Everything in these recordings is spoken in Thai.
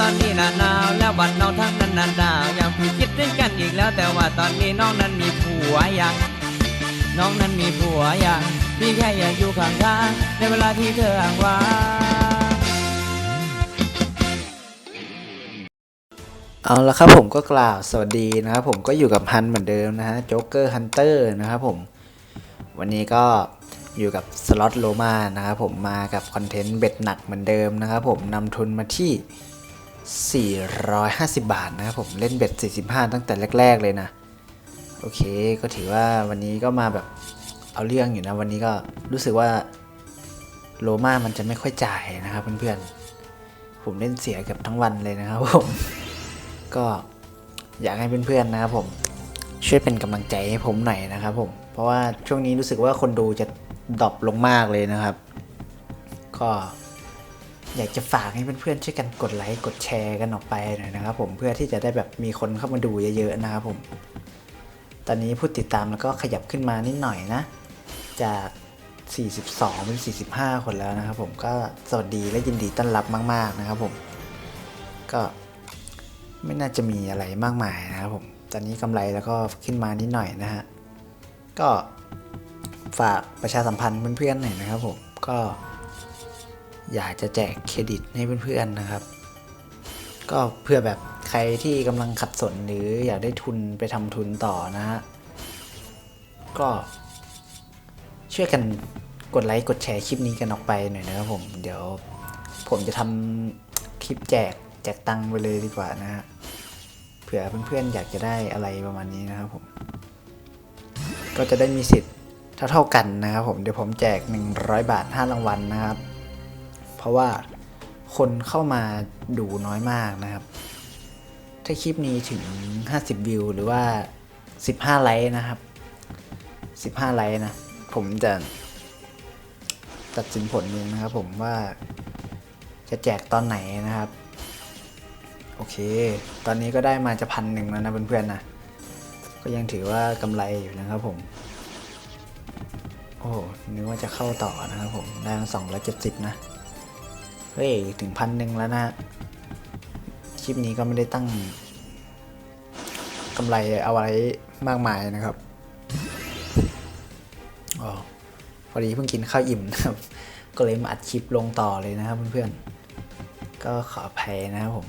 ตอนนี้หนาหนาวแล้วบัดน้องทั้งนั้นหนาดาวอยากคุยคิดด้วยกันอีกแล้ว แต่ว่าตอนนี้น้องนั้นมีผัวยังน้องนั้นมีผัวยังพี่แค่อยากอยู่ข้างทางในเวลาที่เธอห่างว่างเอาละครับผมก็กล่าวสวัสดีนะครับผมก็อยู่กับฮันเหมือนเดิมนะฮะโจ๊กเกอร์ฮันเตอร์นะครับผม วันนี้ก็อยู่กับสล็อตโลมานะครับผมมากับคอนเทนต์เบ็ดหนักเหมือนเดิมนะครับผมนำทุนมาที่ 450 บาทนะครับผมเล่นเบ็ด 45 ตั้งแต่แรก ๆ เลยนะ โอเคก็ถือว่าวันนี้ก็มาแบบเอาเรื่องอยู่นะ วันนี้ก็รู้สึกว่าโลมามันจะไม่ค่อยจ่ายนะครับเพื่อนๆ ผมเล่นเสียเกือบทั้งวันเลยนะครับผม ก็อยากให้เพื่อนๆนะครับผมช่วยเป็นกำลังใจให้ผมหน่อยนะครับผม เพราะว่าช่วงนี้รู้สึกว่าคนดูจะดรอปลงมากเลยนะครับ ก็ อยากจะฝากให้เพื่อนๆช่วยกันกดไลค์กดแชร์กันออกไปหน่อยนะครับ ผมเพื่อที่จะได้แบบมีคนเข้ามาดูเยอะๆนะครับผม ตอนนี้ผู้ติดตามแล้วก็ขยับขึ้นมานิดหน่อยนะ จาก 42 เป็น 45 คนแล้วนะครับ ผมก็สวัสดีและยินดีต้อนรับมาก ๆนะครับผม ก็ไม่น่าจะมีอะไรมากมายนะครับผม ตอนนี้กำไรแล้วก็ขึ้นมานิดหน่อยนะฮะก็ฝากประชาสัมพันธ์เพื่อนๆหน่อยนะครับผมก็ อยากจะแจกเครดิตให้เพื่อนๆนะครับ ก็เพื่อแบบใครที่กำลังขัดสนหรืออยากได้ทุนไปทำทุนต่อนะฮะก็ช่วยกันกดไลค์กดแชร์คลิปนี้กันออกไปหน่อยนะครับผม เดี๋ยวผมจะทำคลิปแจกแจกตังค์ไปเลยดีกว่านะฮะเผื่อเพื่อนๆอยากจะได้อะไรประมาณนี้นะครับผม ก็จะได้มีสิทธิ์เท่าๆกันนะครับผมเดี๋ยวผมแจก 100 บาท 5 รางวัลนะครับ ราะว่าคนเข้ามาดูน้อยมากนะครับ ถ้าคลิปนี้ถึง 50 วิว หรือว่า 15 ไลค์นะครับ 15 ไลค์นะ ผมจะตัดสินผลเองนะครับผมว่าจะแจกตอนไหนนะครับ โอเค ตอนนี้ก็ได้มาจะพันหนึ่งแล้วนะเพื่อนๆนะ ก็ยังถือว่ากำไรอยู่นะครับผม โอ้นึกว่าจะเข้าต่อนะครับผม ได้มาสองร้อยเจ็ดสิบนะ เฮ้ย ถึงพันหนึ่งแล้วนะคลิปนี้ก็ไม่ได้ตั้งกำไรเอาไว้มากมายนะครับอ๋อพอดีเพิ่งกินข้าวอิ่มนะครับ ก็เลยมาอัดคลิปลงต่อเลยนะครับเพื่อนๆ ก็ขออภัยนะครับผม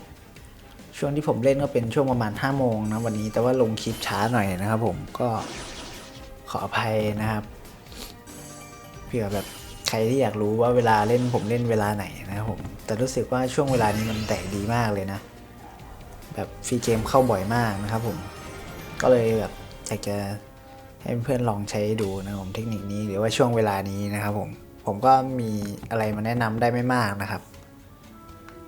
ช่วงที่ผมเล่นก็เป็นช่วงประมาณ5โมงนะวันนี้แต่ว่าลงคลิปช้าหน่อยนะครับผมก็ขออภัยนะครับเผื่อแบบ ใครที่อยากรู้ว่าเวลาเล่นผมเล่นเวลาไหนนะครับผม แต่รู้สึกว่าช่วงเวลานี้มันแตกดีมากเลยนะ แบบฟรีเกมเข้าบ่อยมากนะครับผม ก็เลยแบบอยากจะให้เพื่อนลองใช้ดูนะผมเทคนิคนี้หรือว่าช่วงเวลานี้นะครับผม ผมก็มีอะไรมาแนะนำได้ไม่มากนะครับ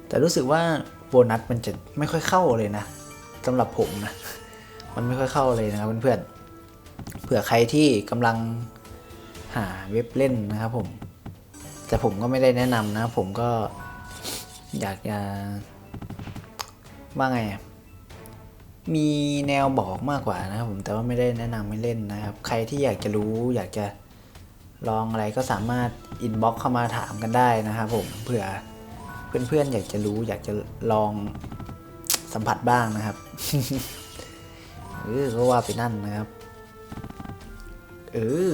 แต่รู้สึกว่าโบนัสมันจะไม่ค่อยเข้าเลยนะสำหรับผมนะ มันไม่ค่อยเข้าเลยนะครับเพื่อนๆเผื่อใครที่กำลังหาเว็บเล่นนะครับผม แต่ผมก็ไม่ได้แนะนำนะ ผมก็อยากจะว่าไง มีแนวบอกมากกว่านะครับผมแต่ว่าไม่ได้แนะนำให้เล่นนะครับ ใครที่อยากจะรู้อยากจะลองอะไรก็สามารถอินบ็อกเข้ามาถามกันได้นะครับผมเผื่อเพื่อนๆ อยากจะรู้อยากจะลองสัมผัสบ้างนะครับเออก็ว่าไปนั่นนะครับ เออ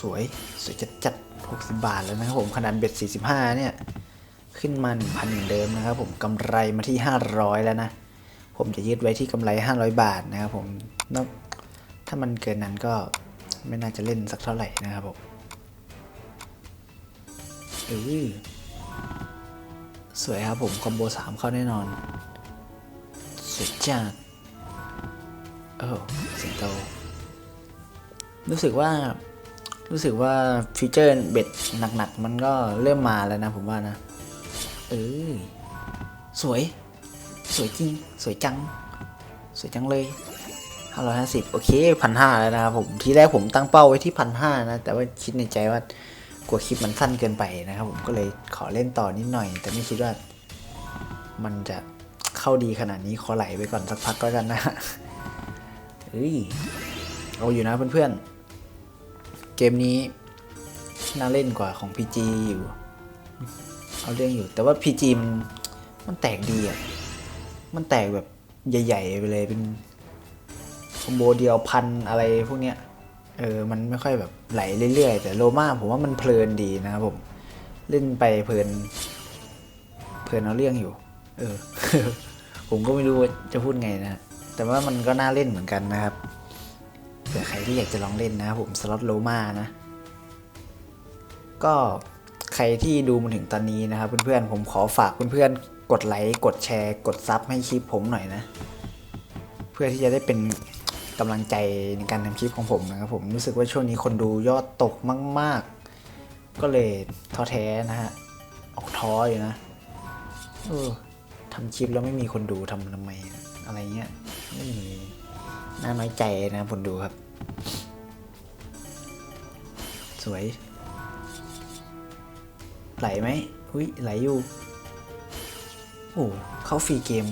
สวย สวยจัดจัด หกสิบาทแล้วนะครับผมขนาดเบ็ดสี่สิบห้าเนี่ย ขึ้นมาหนึ่งพันเหมือนเดิมนะครับผมกำไรมาที่ห้าร้อยแล้วนะ ผมจะยึดไว้ที่กำไรห้าร้อยบาทนะครับผมนอกถ้ามันเกินนั้นก็ไม่น่าจะเล่นสักเท่าไหร่นะครับผมเออสวยครับผมคอมโบสามเข้าแน่นอนสวยจัดเออสิงโตรู้สึกว่า รู้สึกว่าฟีเจอร์เบ็ดหนักๆ มันก็เริ่มมาแล้วนะผมว่านะ เออสวย สวยจริง สวยจัง สวยจังเลยห้าร้อยห้าสิบโอเคพันห้าแล้วนะครับผม ทีแรกผมตั้งเป้าไว้ที่พันห้านะ แต่ว่าคิดในใจว่ากลัวคลิปมันสั้นเกินไปนะครับผมก็เลยขอเล่นต่อนิดหน่อย แต่ไม่คิดว่า มันจะเข้าดีขนาดนี้ขอไหลไปก่อนสักพักแล้วกันนะเฮ้ยเอาอยู่นะเพื่อนๆ เกมนี้น่าเล่นกว่าของ PG อยู่ เอาเรื่องอยู่ แต่ว่า PG มันมันแตกดีอะมันแตกแบบใหญ่ๆไปเลยเป็นคอมโบเดียวพันอะไรพวกเนี้ย เออ มันไม่ค่อยแบบไหลเรื่อยๆ แต่โลมาผมว่ามันเพลินดีนะครับผม เล่นไปเพลิน เพลินเอาเรื่องอยู่ เออ ผมก็ไม่รู้ว่าจะพูดไงนะ แต่ว่ามันก็น่าเล่นเหมือนกันนะครับ เผื่อใครที่อยากจะลองเล่นนะครับผมสล็อตโลมานะ ก็ใครที่ดูมาถึงตอนนี้นะครับเพื่อนๆผมขอฝากเพื่อนๆกดไลค์กดแชร์ กดซับให้คลิปผมหน่อยนะ เพื่อที่จะได้เป็นกำลังใจในการทำคลิปของผมนะครับผมรู้สึกว่าช่วงนี้คนดูยอดตกมาก ๆ ก็เลยท้อแท้นะฮะออกท้ออยู่นะเออทำคลิปแล้วไม่มีคนดูทำทำไมอะไรเงี้ยไม่มี น่าน้อยใจนะคนดูครับ สวย ไหลไหมอุ้ยไหลอยู่โอ้เข้าฟรีเกม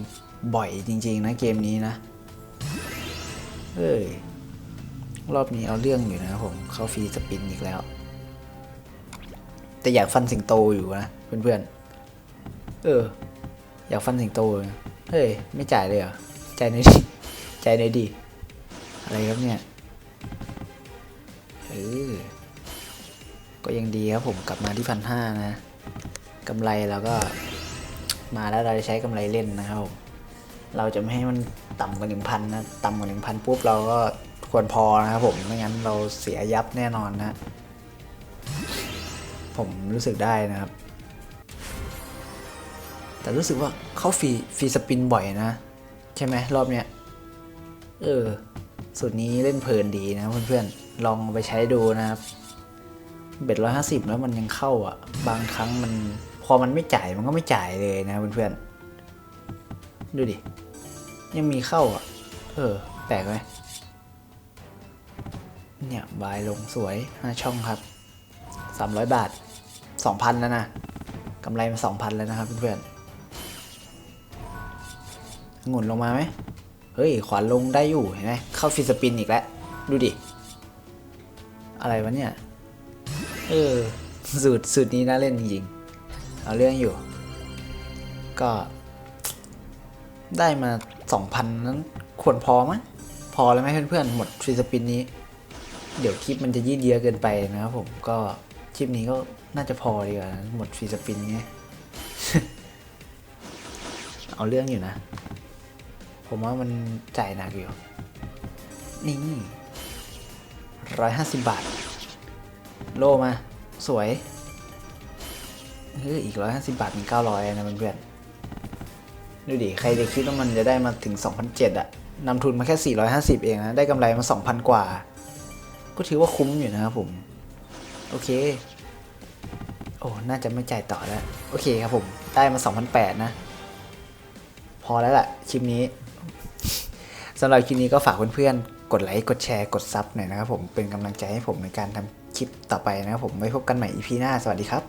บ่อยจริง ๆ นะเกมนี้นะเอ้ยรอบนี้เอาเรื่องอยู่นะผมเข้าฟรีสปินอีกแล้ว แต่อยากฟันสิงโตอยู่นะเพื่อนๆเออ อยากฟันสิงโตเฮ้ย ไม่จ่ายเลยเหรอ จ่ายหน่อยดิ จ่ายหน่อยดิ อะไรครับเนี่ยเออก็ยังดีครับผมกลับมาที่พันห้านะกำไรเราก็มาแล้วเราจะใช้กำไรเล่นนะครับเราจะไม่ให้มันต่ำกว่าหนึ่งพันนะต่ำกว่าหนึ่งพันปุ๊บเราก็ควรพอนะครับผมไม่งั้นเราเสียยับแน่นอนนะผมรู้สึกได้นะครับ แต่รู้สึกว่าเขาฟรีฟรีสปินบ่อยนะ ใช่ไหมรอบเนี้ย เออ สูตรนี้เล่นเพลินดีนะเพื่อนๆ ลองไปใช้ดูนะครับ เบ็ดร้อยห้าสิบแล้วมันยังเข้าอะ บางครั้งมันพอมันไม่จ่ายมันก็ไม่จ่ายเลยนะเพื่อนๆ ดูดิ ยังมีเข้าอะ เออ แปลกไหมเนี่ยบายลงสวยห้าช่องครับสามร้อยบาทสองพันแล้วนะกำไรมาสองพันแล้วนะครับเพื่อนๆงุ่นลงมาไหม เฮ้ย ขวานลงได้อยู่เห็นไหมเข้าฟิสปินอีกแล้ว ดูดิ อะไรวะเนี่ย เออ สูตรสูตรนี้น่าเล่นจริงเอาเรื่องอยู่ ก็ ได้มาสองพันนั้นควรพอมั้ยพอแล้วไหมเพื่อนๆ หมดฟรีสปินนี้ เดี๋ยวคลิปมันจะยืดเยื้อเกินไปนะครับผมก็คลิปนี้ก็น่าจะพอดีกว่าหมดฟรีสปินนี้เอาเรื่องอยู่นะ ผมว่ามันจ่ายหนักอยู่ นี่ร้อยห้าสิบบาท โลมา สวยเฮ้ยอีกร้อยห้าสิบาทเป็นเก้าร้อยนะเพื่อนๆดูดิ ใครจะคิดว่ามันจะได้มาถึงสองพันเจ็ดอะนำทุนมาแค่สี่ร้อยห้าสิบเองนะ ได้กำไรมาสองพันกว่า ก็ถือว่าคุ้มอยู่นะครับผม โอเค โอ้ น่าจะไม่จ่ายต่อแล้ว โอเคครับผม ได้มาสองพันแปดนะ พอแล้วล่ะ คลิปนี้ สำหรับคลิปนี้ก็ฝากเพื่อนๆ กดไลค์ กดแชร์ กดซับหน่อยนะครับผม เป็นกำลังใจให้ผมในการทำคลิปต่อไปนะครับผม ไว้พบกันใหม่ EP หน้า สวัสดีครับ